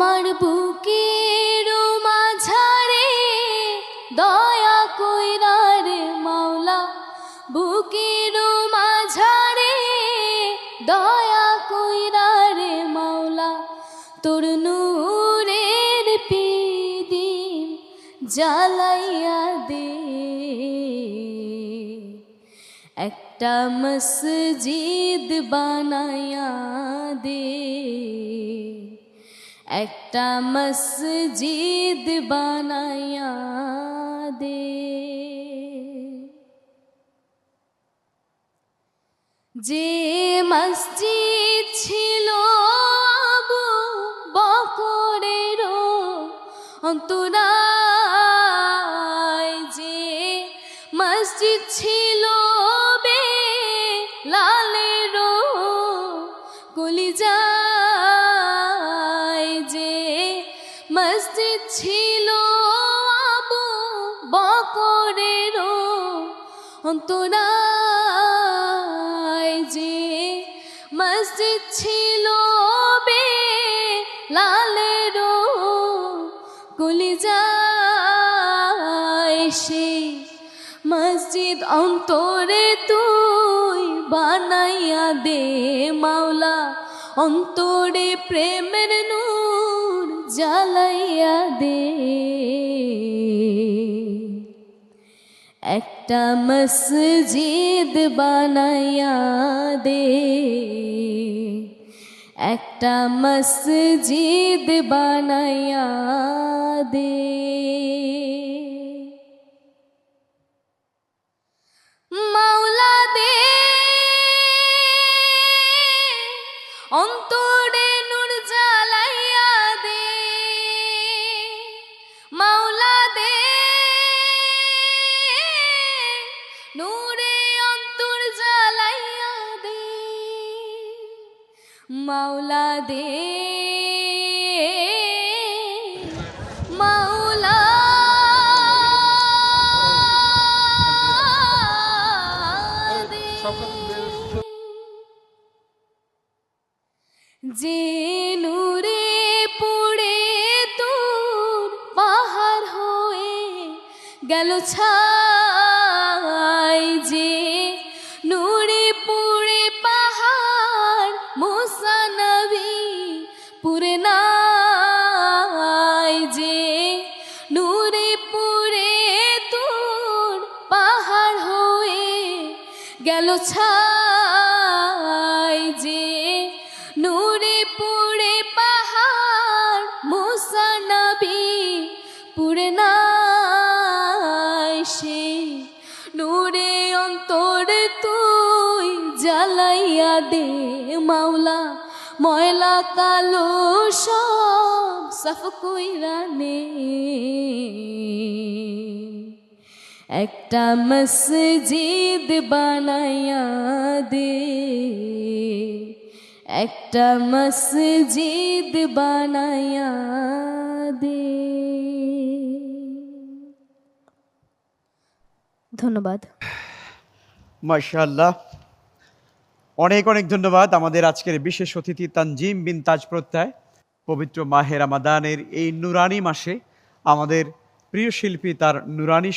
আমার বুকের মাঝারে দয়া কইরা রে মাওলা, বুকের মাঝারে দয়া কইরা রে মাওলা, তোর নূরের পিদিম জ্বালাইয়া দে। একটা মসজিদ বানায়া দে। একটা মসজিদ বানায়া দে। যে মসজিদ ছিল আবু বকরেরও অন্তরায়, যে মসজিদ ছিল বে লালেরও কলিজায় ছিল আবু বকরেরও অন্তরায় যে মসজিদ ছিল বে লালেরও কলিজায়, সে মসজিদ অন্তরে তুই বানাইয়া দে মাওলা, অন্তরে প্রেমের নূর জ্বালাইয়া দে। একটা মসজিদ বানাইয়া দে। একটা মসজিদ বানাইয়া দে। মাওলা দে অন্তরে মাওলা দে মাওলা। যে নূরে পুড়ে তোর পাহাড় হয়ে গেল ছাই যে গেল ছাই যে নূরে পুড়ে পাহাড়, মুসা নবী পুড়ে নাই সে। নূরে অন্তর তুই জ্বালাইয়া দে মাওলা, ময়লা কালো সব সফ কইরা নে। একটা মসজিদ বানাইয়া দে। একটা মসজিদ বানাইয়া দে। ধন্যবাদ। মাশাআল্লাহ। অনেক অনেক ধন্যবাদ আমাদের আজকের বিশেষ অতিথি তানজিম বিন তাজ প্রত্যয় পবিত্র মাহের রামাদানের এই নুরানি মাসে আমাদের প্রিয় শিল্পী তার নুরানি